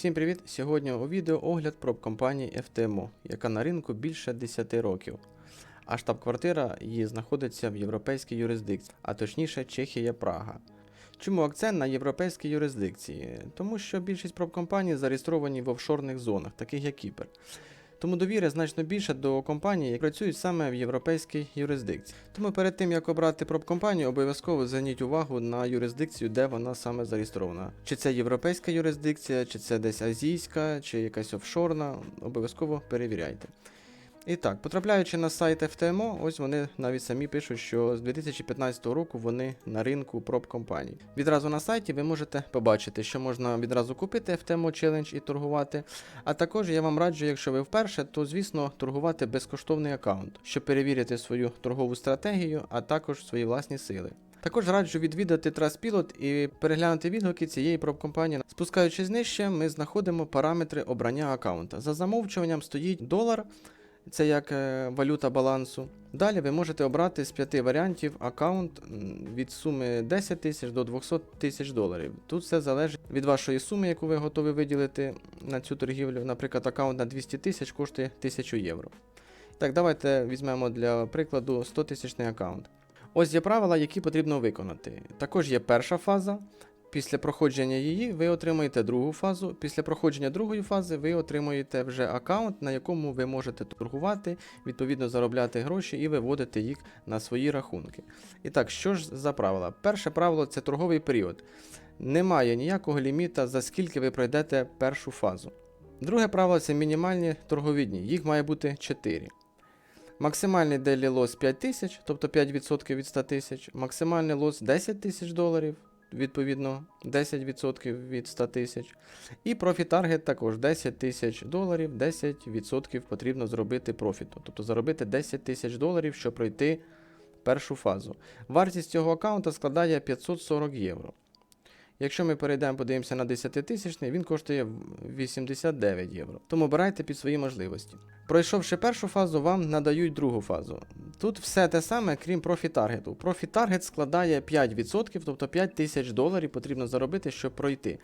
Всім привіт! Сьогодні у відео огляд проб компанії FTMO, яка на ринку більше 10 років. А штаб-квартира її знаходиться в європейській юрисдикції, а точніше Чехія Прага. Чому акцент на європейській юрисдикції? Тому що більшість проб-компаній зареєстровані в офшорних зонах, таких як Кіпр. Тому довіри значно більше до компаній, які працюють саме в європейській юрисдикції. Тому перед тим як обрати проб-компанію, обов'язково зверніть увагу на юрисдикцію, де вона саме зареєстрована. Чи це європейська юрисдикція, чи це десь азійська, чи якась офшорна, обов'язково перевіряйте. І так, потрапляючи на сайт FTMO, ось вони навіть самі пишуть, що з 2015 року вони на ринку проб компаній. Відразу на сайті ви можете побачити, що можна відразу купити FTMO Challenge і торгувати. А також я вам раджу, якщо ви вперше, то звісно торгувати безкоштовний аккаунт, щоб перевірити свою торгову стратегію, а також свої власні сили. Також раджу відвідати Trustpilot і переглянути відгуки цієї проб-компанії. Спускаючись нижче, ми знаходимо параметри обрання аккаунта. За замовчуванням стоїть долар. Це як е, валюта балансу. Далі ви можете обрати з п'яти варіантів аккаунт від суми 10 тисяч до 200 тисяч доларів. Тут все залежить від вашої суми, яку ви готові виділити на цю торгівлю. Наприклад, аккаунт на 200 тисяч коштує 1000 євро. Так, давайте візьмемо для прикладу 100 тисячний аккаунт. Ось є правила, які потрібно виконати. Також є перша фаза. Після проходження її ви отримаєте другу фазу. Після проходження другої фази ви отримуєте вже аккаунт, на якому ви можете торгувати, відповідно заробляти гроші і виводити їх на свої рахунки. І так, що ж за правила? Перше правило це торговий період. Немає ніякого ліміта, за скільки ви пройдете першу фазу. Друге правило це мінімальні торгові дні. Їх має бути 4. Максимальний daily loss 5 тисяч, тобто 5% від 100 тисяч. Максимальний лос 10 тисяч доларів, відповідно 10% від 100 тисяч. І профіт таргет також 10 тисяч доларів, 10% потрібно зробити профіту. Тобто заробити 10 тисяч доларів, щоб пройти першу фазу. Вартість цього аккаунта складає 540 євро. Якщо ми перейдемо, подивимося на 10 тисячний, він коштує 89 євро. Тому обирайте під свої можливості. Пройшовши першу фазу, вам надають другу фазу. Тут все те саме, крім профіт-таргету. Профіт-таргет складає 5%, тобто 5 тисяч доларів потрібно заробити, щоб пройти.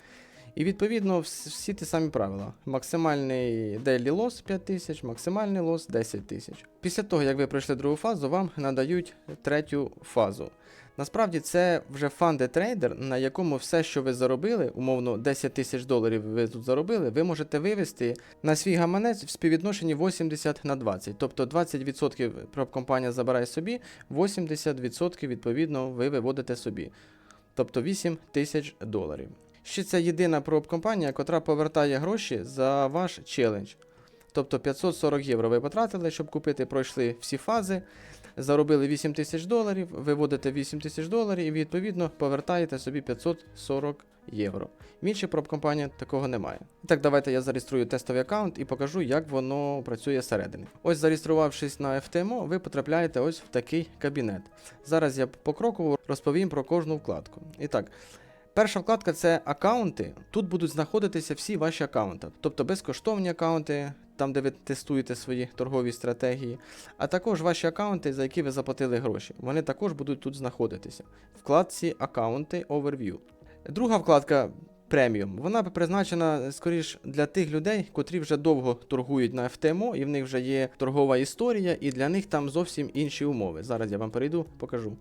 І відповідно всі ті самі правила. Максимальний daily loss 5 тисяч, максимальний лос 10 тисяч. Після того, як ви пройшли другу фазу, вам надають третю фазу. Насправді це вже фанде трейдер, на якому все, що ви заробили, умовно 10 тисяч доларів ви тут заробили, ви можете вивести на свій гаманець в співвідношенні 80 на 20. Тобто 20% проб-компанія забирає собі, 80% відповідно ви виводите собі. Тобто 8 тисяч доларів. Ще це єдина проб-компанія, котра повертає гроші за ваш челендж. Тобто 540 євро ви потратили, щоб купити, пройшли всі фази, заробили 8 тисяч доларів, виводите 8 тисяч доларів і відповідно повертаєте собі 540 євро. В іншій проб-компанії такого немає. Так, давайте я зареєструю тестовий аккаунт і покажу, як воно працює зсередини. Ось зареєструвавшись на FTMO, ви потрапляєте ось в такий кабінет. Зараз я покроково розповім про кожну вкладку. І так. Перша вкладка це аккаунти. Тут будуть знаходитися всі ваші аккаунти, тобто безкоштовні аккаунти, там де ви тестуєте свої торгові стратегії, а також ваші аккаунти, за які ви заплатили гроші. Вони також будуть тут знаходитися. Вкладці Аккаунти Overview. Друга вкладка преміум. Вона призначена скоріш для тих людей, котрі вже довго торгують на FTMO, і в них вже є торгова історія, і для них там зовсім інші умови. Зараз я вам перейду, покажу.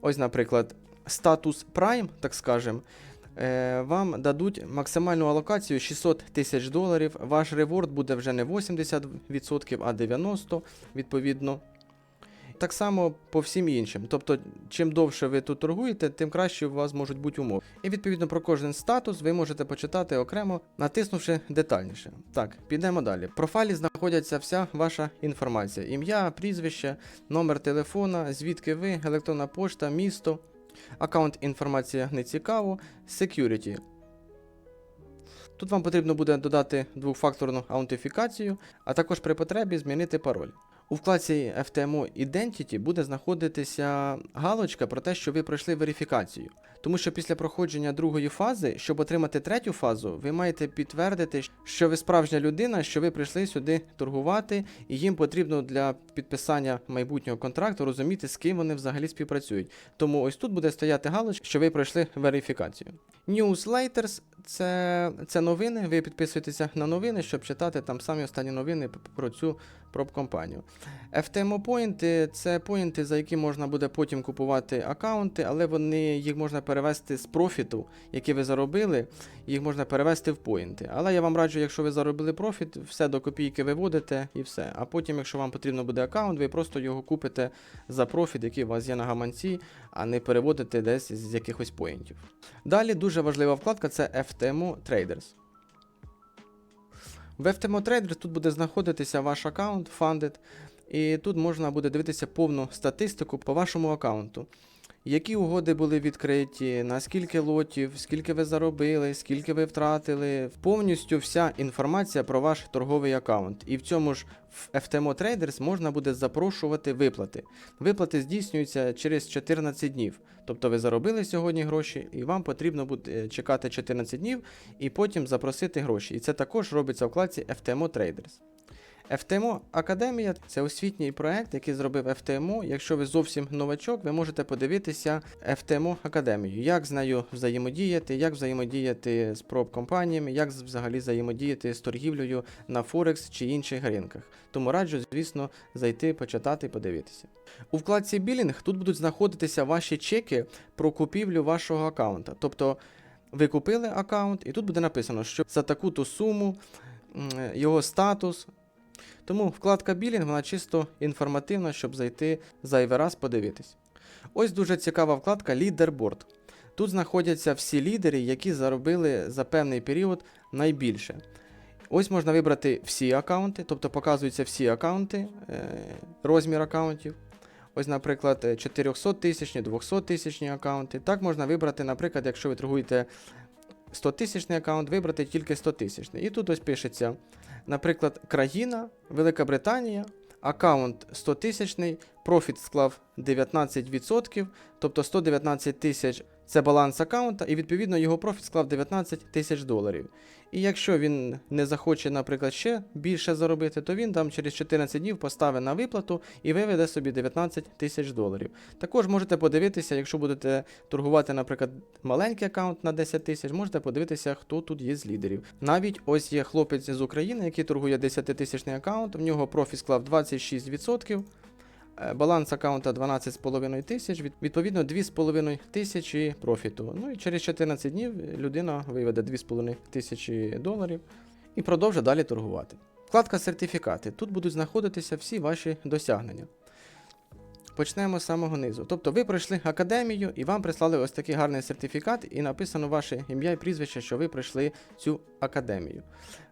Ось, наприклад, статус Prime, так скажем, е, вам дадуть максимальну алокацію 600 тисяч доларів. Ваш реворд буде вже не 80%, а 90%, відповідно. Так само по всім іншим. Тобто, чим довше ви тут торгуєте, тим краще у вас можуть бути умови. І відповідно про кожен статус ви можете почитати окремо, натиснувши детальніше. Так, підемо далі. В профайлі знаходиться вся ваша інформація: ім'я, прізвище, номер телефона, звідки ви, електронна пошта, місто. Аккаунт інформація не цікаво, security. Тут вам потрібно буде додати двохфакторну аутентифікацію, а також при потребі змінити пароль. У вкладці FTMO Identity буде знаходитися галочка про те, що ви пройшли верифікацію. Тому що після проходження другої фази, щоб отримати третю фазу, ви маєте підтвердити, що ви справжня людина, що ви прийшли сюди торгувати, і їм потрібно для підписання майбутнього контракту розуміти, з ким вони взагалі співпрацюють. Тому ось тут буде стояти галочка, що ви пройшли верифікацію. Newsletters це, це новини. Ви підписуєтеся на новини, щоб читати там самі останні новини про цю проб-компанію. FTMO поінти це поінти, за які можна буде потім купувати аккаунти, але вони їх можна перевести з профіту, який ви заробили, їх можна перевести в поінти. Але я вам раджу, якщо ви заробили профіт, все до копійки виводите і все. А потім, якщо вам потрібно буде аккаунт, ви просто його купите за профіт, який у вас є на гаманці, а не переводити десь з якихось поінтів. Далі дуже важлива вкладка це FTMO Traders. В FTMO Traders тут буде знаходитися ваш аккаунт Funded, і тут можна буде дивитися повну статистику по вашому аккаунту. Які угоди були відкриті, на скільки лотів, скільки ви заробили, скільки ви втратили. Повністю вся інформація про ваш торговий аккаунт. І в цьому ж в FTMO Traders можна буде запрошувати виплати. Виплати здійснюються через 14 днів. Тобто ви заробили сьогодні гроші, і вам потрібно буде чекати 14 днів і потім запросити гроші. І це також робиться в вкладці FTMO Traders. FTMO Академія це освітній проект, який зробив FTMO. Якщо ви зовсім новачок, ви можете подивитися FTMO Академію, як з нею взаємодіяти, як взаємодіяти з проб-компаніями, як взагалі взаємодіяти з торгівлею на Форекс чи інших ринках. Тому раджу, звісно, зайти, почитати і подивитися. У вкладці Білінг тут будуть знаходитися ваші чеки про купівлю вашого аккаунта. Тобто ви купили аккаунт, і тут буде написано, що за таку-то суму його статус. Тому вкладка Білінг вона чисто інформативна, щоб зайти зайвий раз подивитись. Ось дуже цікава вкладка Лідерборд. Тут знаходяться всі лідери, які заробили за певний період найбільше. Ось можна вибрати всі аккаунти, тобто показуються всі аккаунти, е, розмір аккаунтів. Ось, наприклад, 400 тисячні, 200 тисячні аккаунти. Так можна вибрати, наприклад, якщо ви торгуєте 100 тисячний аккаунт, вибрати тільки 100 тисячний. І тут ось пишеться, наприклад, країна, Велика Британія, аккаунт 100 тисячний, профіт склав 19%, тобто 119 тисяч це баланс аккаунта, і відповідно його профіт склав 19 тисяч доларів. І якщо він не захоче, наприклад, ще більше заробити, то він там через 14 днів поставить на виплату і виведе собі 19 тисяч доларів. Також можете подивитися, якщо будете торгувати, наприклад, маленький аккаунт на 10 тисяч, можете подивитися, хто тут є з лідерів. Навіть ось є хлопець з України, який торгує 10-тисячний аккаунт, в нього профіт склав 26%. Е, Баланс аккаунта 12,5 тисяч, відповідно 2,5 тисячі профіту. Ну і через 14 днів людина виведе 2,5 тисячі доларів і продовжить далі торгувати. Вкладка сертифікати. Тут будуть знаходитися всі ваші досягнення. Почнемо з самого низу. Тобто ви пройшли академію і вам прислали ось такий гарний сертифікат, і написано ваше ім'я і прізвище, що ви пройшли цю академію.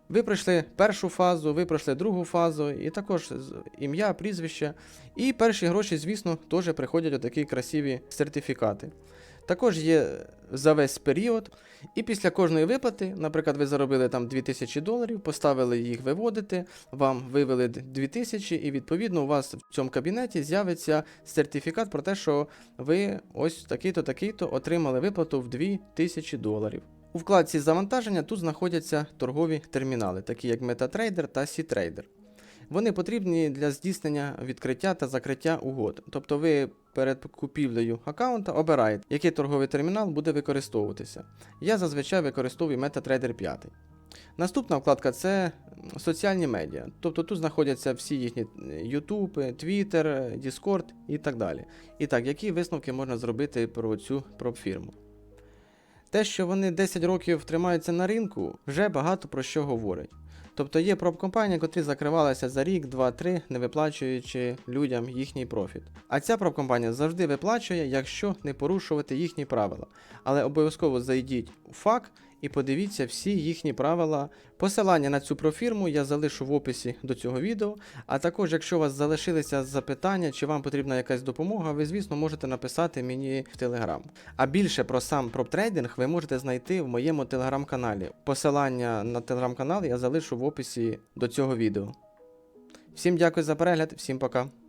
Ви пройшли першу фазу, ви пройшли другу фазу, і також ім'я, прізвище. І перші гроші, звісно, теж приходять отакі красиві сертифікати. Також є за весь період. І після кожної виплати, наприклад, ви заробили там 2000 доларів, поставили їх виводити, вам вивели 2000, і відповідно у вас в цьому кабінеті з'явиться сертифікат про те, що ви ось такий-то, такий-то отримали виплату в 2000 доларів. У вкладці завантаження тут знаходяться торгові термінали, такі як MetaTrader та CTrader. Вони потрібні для здійснення відкриття та закриття угод. Тобто ви перед купівлею аккаунта обираєте, який торговий термінал буде використовуватися. Я зазвичай використовую MetaTrader 5. Наступна вкладка це соціальні медіа. Тобто тут знаходяться всі їхні е, YouTube, Twitter, Discord і так далі. І так, які висновки можна зробити про цю пропфірму? Те, що вони 10 років тримаються на ринку, вже багато про що говорить. Тобто є проб-компанії, котрі закривалися за рік, два-три, не виплачуючи людям їхній профіт. А ця проб-компанія завжди виплачує, якщо не порушувати їхні правила. Але обов'язково зайдіть у ФАК і подивіться всі їхні правила. Посилання на цю профірму я залишу в описі до цього відео. А також, якщо у вас залишилися запитання, чи вам потрібна якась допомога, ви, звісно, можете написати мені в Телеграм. А більше про сам проптрейдинг ви можете знайти в моєму телеграм-каналі. Посилання на телеграм-канал я залишу в описі до цього відео. Всім дякую за перегляд, всім пока.